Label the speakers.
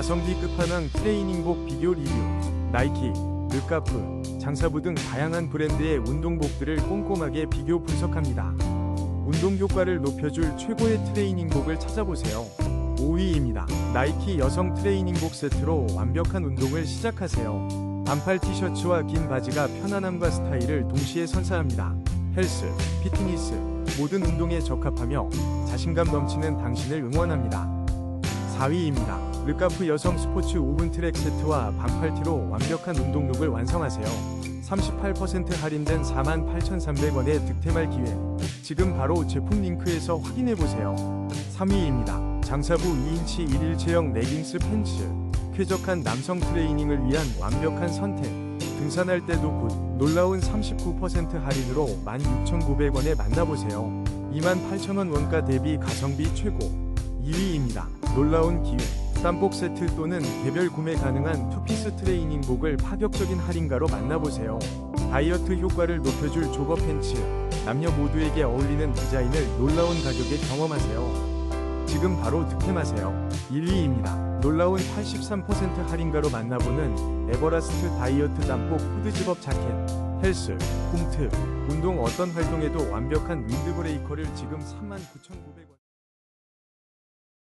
Speaker 1: 가성비 끝판왕 트레이닝복 비교 리뷰 나이키, 르카프, 장사부 등 다양한 브랜드의 운동복들을 꼼꼼하게 비교 분석합니다. 운동 효과를 높여줄 최고의 트레이닝복을 찾아보세요. 5위입니다. 나이키 여성 트레이닝복 세트로 완벽한 운동을 시작하세요. 반팔 티셔츠와 긴 바지가 편안함과 스타일을 동시에 선사합니다. 헬스, 피트니스, 모든 운동에 적합하며 자신감 넘치는 당신을 응원합니다. 4위입니다. 르카프 여성 스포츠 오븐 트랙 세트와 반팔티로 완벽한 운동룩을 완성하세요. 38% 할인된 48,300원의 득템할 기회. 지금 바로 제품 링크에서 확인해보세요. 3위입니다. 장사부 2인치 1일체형 레깅스 팬츠. 쾌적한 남성 트레이닝을 위한 완벽한 선택. 등산할 때도 굿. 놀라운 39% 할인으로 16,900원에 만나보세요. 28,000원 원가 대비 가성비 최고. 2위입니다. 놀라운 기회. 땀복 세트 또는 개별 구매 가능한 투피스 트레이닝복을 파격적인 할인가로 만나보세요. 다이어트 효과를 높여줄 조거 팬츠. 남녀 모두에게 어울리는 디자인을 놀라운 가격에 경험하세요. 지금 바로 득템하세요. 1위입니다. 놀라운 83% 할인가로 만나보는 에버라스트 다이어트 땀복 후드 집업 자켓. 헬스, 홈트, 운동 어떤 활동에도 완벽한 윈드 브레이커를 지금 39,900원.